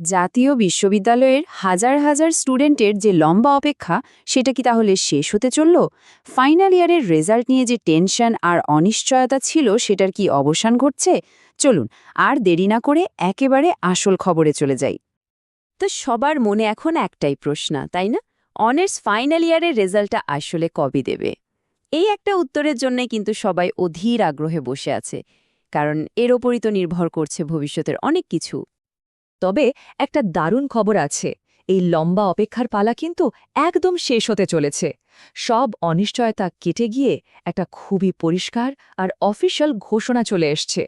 জাতীয় বিশ্ববিদ্যালয়ের হাজার হাজার স্টুডেন্টের যে লম্বা অপেক্ষা, সেটা কি তাহলে শেষ হতে চলল? ফাইনাল ইয়ারের রেজাল্ট নিয়ে যে টেনশন আর অনিশ্চয়তা ছিল, সেটার কি অবসান ঘটছে? চলুন, আর দেরি না করে একেবারে আসল খবরে চলে যাই। তো সবার মনে এখন একটাই প্রশ্ন, তাই না? অনার্স ফাইনাল ইয়ারের রেজাল্টটা আসলে কবে দেবে? এই একটা উত্তরের জন্যে কিন্তু সবাই অধীর আগ্রহে বসে আছে, কারণ এর ওপরই তো নির্ভর করছে ভবিষ্যতের অনেক কিছু। তবে একটা দারুণ খবর আছে। এই লম্বা অপেক্ষার পালা কিন্তু একদম শেষ হতে চলেছে। সব অনিশ্চয়তা কেটে গিয়ে একটা খুবই পরিষ্কার আর অফিসিয়াল ঘোষণা চলে এসছে।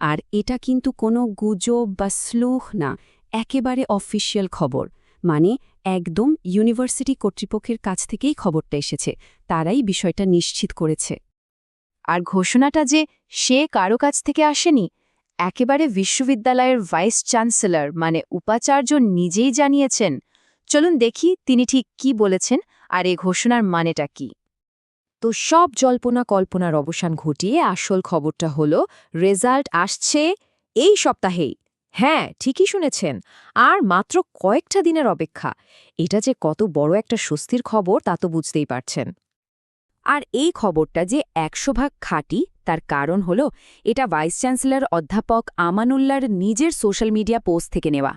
আর এটা কিন্তু কোনো গুজব বা স্লুহ না, একেবারে অফিসিয়াল খবর। মানে একদম ইউনিভার্সিটি কর্তৃপক্ষের কাছ থেকেই খবরটা এসেছে, তারাই বিষয়টা নিশ্চিত করেছে। আর ঘোষণাটা যে সে কারও কাছ থেকে আসেনি একেবারে বিশ্ববিদ্যালয়ের ভাইস চ্যান্সেলর মানে উপাচার্য নিজেই জানিয়েছেন। চলুন দেখি তিনি ঠিক কি বলেছেন আর এ ঘোষণার মানেটা কি। তো সব জল্পনা কল্পনার অবসান ঘটিয়ে আসল খবরটা হলো, রেজাল্ট আসছে এই সপ্তাহেই। হ্যাঁ ঠিকই শুনেছেন। আর মাত্র কয়েকটা দিনের অপেক্ষা। এটা যে কত বড় একটা স্বস্তির খবর তা তো বুঝতেই পারছেন। আর এই খবরটা যে একশো ভাগ খাঁটি, তার কারণ হল, এটা ভাইস চ্যান্সেলর অধ্যাপক আমানুল্লার নিজের সোশ্যাল মিডিয়া পোস্ট থেকে নেওয়া।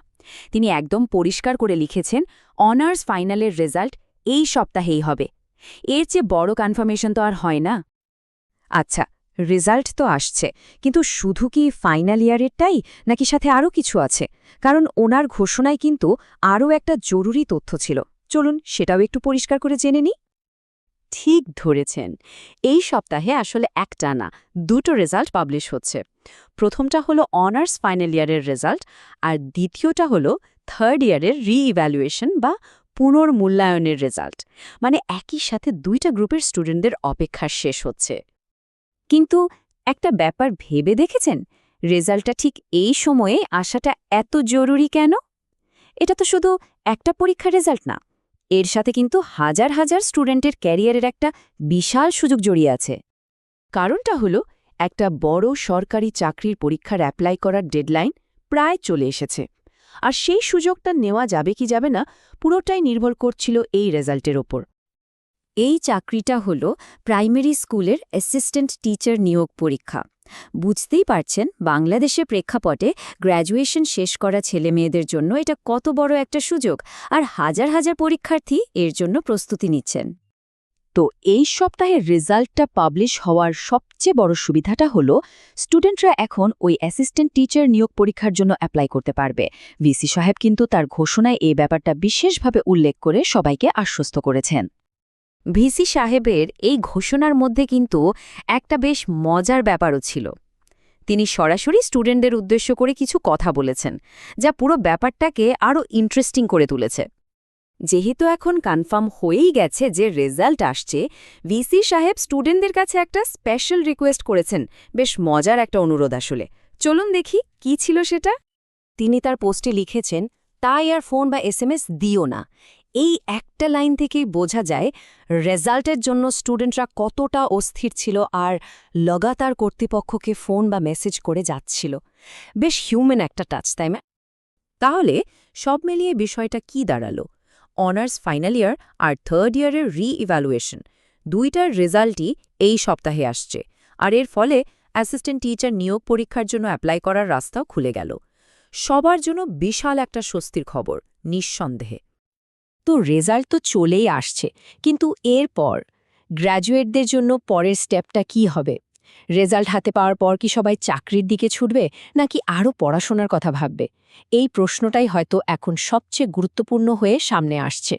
তিনি একদম পরিষ্কার করে লিখেছেন, অনার্স ফাইনালের রেজাল্ট এই সপ্তাহেই হবে। এর চেয়ে বড় কনফার্মেশন তো আর হয় না। আচ্ছা রেজাল্ট তো আসছে, কিন্তু শুধু কি ফাইনাল ইয়ারেরটাই, নাকি সাথে আরও কিছু আছে? কারণ ওনার ঘোষণায় কিন্তু আরও একটা জরুরি তথ্য ছিল। চলুন সেটাও একটু পরিষ্কার করে জেনে নিই। ঠিক ধরেছেন। এই সপ্তাহে আসলে একটা না দুটো রেজাল্ট পাবলিশ হচ্ছে। প্রথমটা হলো অনার্স ফাইনাল ইয়ারের রেজাল্ট আর দ্বিতীয়টা হলো থার্ড ইয়ারের রিইভ্যালুয়েশন বা পুনর্মূল্যায়নের রেজাল্ট। মানে একই সাথে দুইটা গ্রুপের স্টুডেন্টদের অপেক্ষা শেষ হচ্ছে। কিন্তু একটা ব্যাপার ভেবে দেখেছেন? রেজাল্টটা ঠিক এই সময়ে আসাটা এত জরুরি কেন? এটা তো শুধু একটা পরীক্ষার রেজাল্ট না। এর সাথে কিন্তু হাজার হাজার স্টুডেন্টের ক্যারিয়ারের একটা বিশাল সুযোগ জড়িয়ে আছে। কারণটা হলো, একটা বড় সরকারি চাকরির পরীক্ষার অ্যাপ্লাই করার ডেডলাইন প্রায় চলে এসেছে। আর সেই সুযোগটা নেওয়া যাবে কি যাবে না, পুরোটাই নির্ভর করছিল এই রেজাল্টের ওপর। এই চাকরিটা হল প্রাইমারি স্কুলের অ্যাসিস্ট্যান্ট টিচার নিয়োগ পরীক্ষা। বুঝতেই পারছেন বাংলাদেশে প্রেক্ষাপটে গ্র্যাজুয়েশন শেষ করা ছেলে মেয়েদের জন্য এটা কত বড় একটা সুযোগ আর হাজার হাজার পরীক্ষার্থী এর জন্য প্রস্তুতি নিচ্ছেন। তো এই সপ্তাহের রেজাল্টটা পাবলিশ হওয়ার সবচেয়ে বড় সুবিধাটা হলো, স্টুডেন্টরা এখন ওই অ্যাসিস্ট্যান্ট টিচার নিয়োগ পরীক্ষার জন্য অ্যাপ্লাই করতে পারবে। ভিসি সাহেব কিন্তু তার ঘোষণায় এই ব্যাপারটা বিশেষভাবে উল্লেখ করে সবাইকে আশ্বস্ত করেছেন। ভিসি সাহেবের এই ঘোষণার মধ্যে কিন্তু একটা বেশ মজার ব্যাপারও ছিল। তিনি সরাসরি স্টুডেন্টদের উদ্দেশ্য করে কিছু কথা বলেছেন, যা পুরো ব্যাপারটাকে আরও ইন্টারেস্টিং করে তুলেছে। যেহেতু এখন কনফার্ম হয়েই গেছে যে রেজাল্ট আসছে, ভিসি সাহেব স্টুডেন্টদের কাছে একটা স্পেশাল রিকোয়েস্ট করেছেন। বেশ মজার একটা অনুরোধ আসলে। চলুন দেখি কি ছিল সেটা। তিনি তার পোস্টে লিখেছেন, তাই আর ফোন বা এসএমএস দিও না। এই একটা লাইন থেকেই বোঝা যায়, রেজাল্টের জন্য স্টুডেন্টরা কতটা অস্থির ছিল আর লগাতার কর্তৃপক্ষকে ফোন বা মেসেজ করে যাচ্ছিল। বেশ হিউম্যান একটা টাচ তাই না? তাহলে সব মিলিয়ে বিষয়টা কি দাঁড়াল? অনার্স ফাইনাল ইয়ার আর থার্ড ইয়ারের রি ইভ্যালুয়েশন দুইটার রেজাল্টই এই সপ্তাহে আসছে। আর এর ফলে অ্যাসিস্ট্যান্ট টিচার নিয়োগ পরীক্ষার জন্য অ্যাপ্লাই করার রাস্তাও খুলে গেল। সবার জন্য বিশাল একটা স্বস্তির খবর, নিঃসন্দেহে। তো রেজাল্ট তো চলেই আসছে। কিন্তু এরপর গ্র্যাজুয়েটদের জন্য পরের স্টেপটা কি হবে? রেজাল্ট হাতে পাওয়ার পর কি সবাই চাকরির দিকে ছুটবে, নাকি আরও পড়াশোনার কথা ভাববে? এই প্রশ্নটাই হয়তো এখন সবচেয়ে গুরুত্বপূর্ণ হয়ে সামনে আসছে।